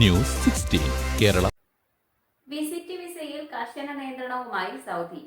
News sixteen Kerala. Visit വിസയിൽ കർശന നിയന്ത്രണവുമായി Saudi.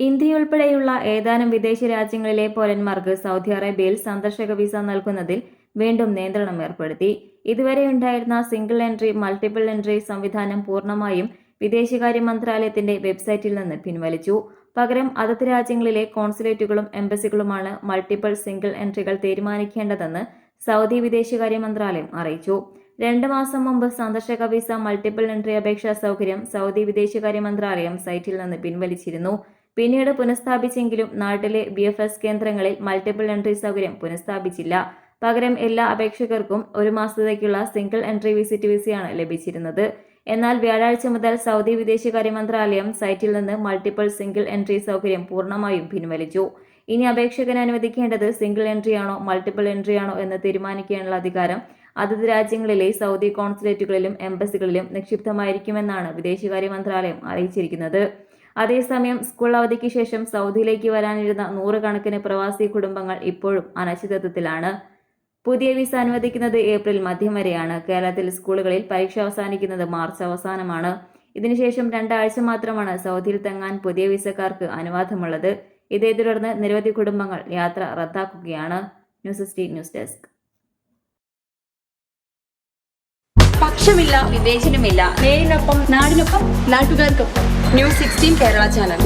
ഇന്ത്യയുൾപ്പെടെയുള്ള ഏതാനും വിദേശ രാജ്യങ്ങളിലെ പൗരന്മാർക്ക് സൗദി അറേബ്യയിൽ സന്ദർശക വിസ നൽകുന്നതിൽ വീണ്ടും നിയന്ത്രണം ഏർപ്പെടുത്തി. ഇതുവരെ ഉണ്ടായിരുന്ന സിംഗിൾ എൻട്രി മൾട്ടിപ്പിൾ എൻട്രി സംവിധാനം പൂർണമായും വിദേശകാര്യ മന്ത്രാലയത്തിന്റെ വെബ്സൈറ്റിൽ നിന്ന് പിൻവലിച്ചു. പകരം അതത് രാജ്യങ്ങളിലെ കോൺസുലേറ്റുകളും എംബസികളുമാണ് മൾട്ടിപ്പിൾ സിംഗിൾ എൻട്രികൾ തീരുമാനിക്കേണ്ടതെന്ന് സൗദി വിദേശകാര്യ മന്ത്രാലയം അറിയിച്ചു. രണ്ട് മാസം മുമ്പ് സന്ദർശക വിസ മൾട്ടിപ്പിൾ എൻട്രി അപേക്ഷാ സൗകര്യം സൗദി വിദേശകാര്യ മന്ത്രാലയം സൈറ്റിൽ നിന്ന് പിൻവലിച്ചിരുന്നു. പിന്നീട് പുനഃസ്ഥാപിച്ചെങ്കിലും നാട്ടിലെ ബി എഫ് എസ് കേന്ദ്രങ്ങളിൽ മൾട്ടിപ്പിൾ എൻട്രി സൗകര്യം പുനഃസ്ഥാപിച്ചില്ല. പകരം എല്ലാ അപേക്ഷകർക്കും ഒരു മാസത്തേക്കുള്ള സിംഗിൾ എൻട്രി വിസിറ്റ് വിസയാണ് ലഭിച്ചിരുന്നത്. എന്നാൽ വ്യാഴാഴ്ച മുതൽ സൗദി വിദേശകാര്യ മന്ത്രാലയം സൈറ്റിൽ നിന്ന് മൾട്ടിപ്പിൾ സിംഗിൾ എൻട്രി സൗകര്യം പൂർണമായും പിൻവലിച്ചു. ഇനി അപേക്ഷകന് അനുവദിക്കേണ്ടത് സിംഗിൾ എൻട്രി ആണോ മൾട്ടിപ്പിൾ എൻട്രി ആണോ എന്ന് തീരുമാനിക്കാനുള്ള അധികാരം അതത് രാജ്യങ്ങളിലെ സൗദി കോൺസുലേറ്റുകളിലും എംബസികളിലും നിക്ഷിപ്തമായിരിക്കുമെന്നാണ് വിദേശകാര്യ മന്ത്രാലയം അറിയിച്ചിരിക്കുന്നത്. അതേസമയം സ്കൂൾ അവധിക്ക് ശേഷം സൗദിയിലേക്ക് വരാനിരുന്ന നൂറുകണക്കിന് പ്രവാസി കുടുംബങ്ങൾ ഇപ്പോഴും അനിശ്ചിതത്വത്തിലാണ് പുതിയ വിസ അനുവദിക്കുന്നത് ഏപ്രിൽ മധ്യം വരെയാണ്. കേരളത്തിൽ സ്കൂളുകളിൽ പരീക്ഷ അവസാനിക്കുന്നത് മാർച്ച് അവസാനമാണ്. ഇതിനുശേഷം രണ്ടാഴ്ച മാത്രമാണ് സൗദിയിൽ തങ്ങാൻ പുതിയ വിസക്കാർക്ക് അനുവാദമുള്ളത്. ഇതേ തുടർന്ന് നിരവധി കുടുംബങ്ങൾ യാത്ര റദ്ദാക്കുകയാണ് ന്യൂസ് എസ് ന്യൂസ് ഡെസ്ക്. പക്ഷമില്ല വിവേചനമില്ല. നേരിനൊപ്പം നാടിനൊപ്പം നാട്ടുകാർക്കൊപ്പം. News sixteen Kerala channel.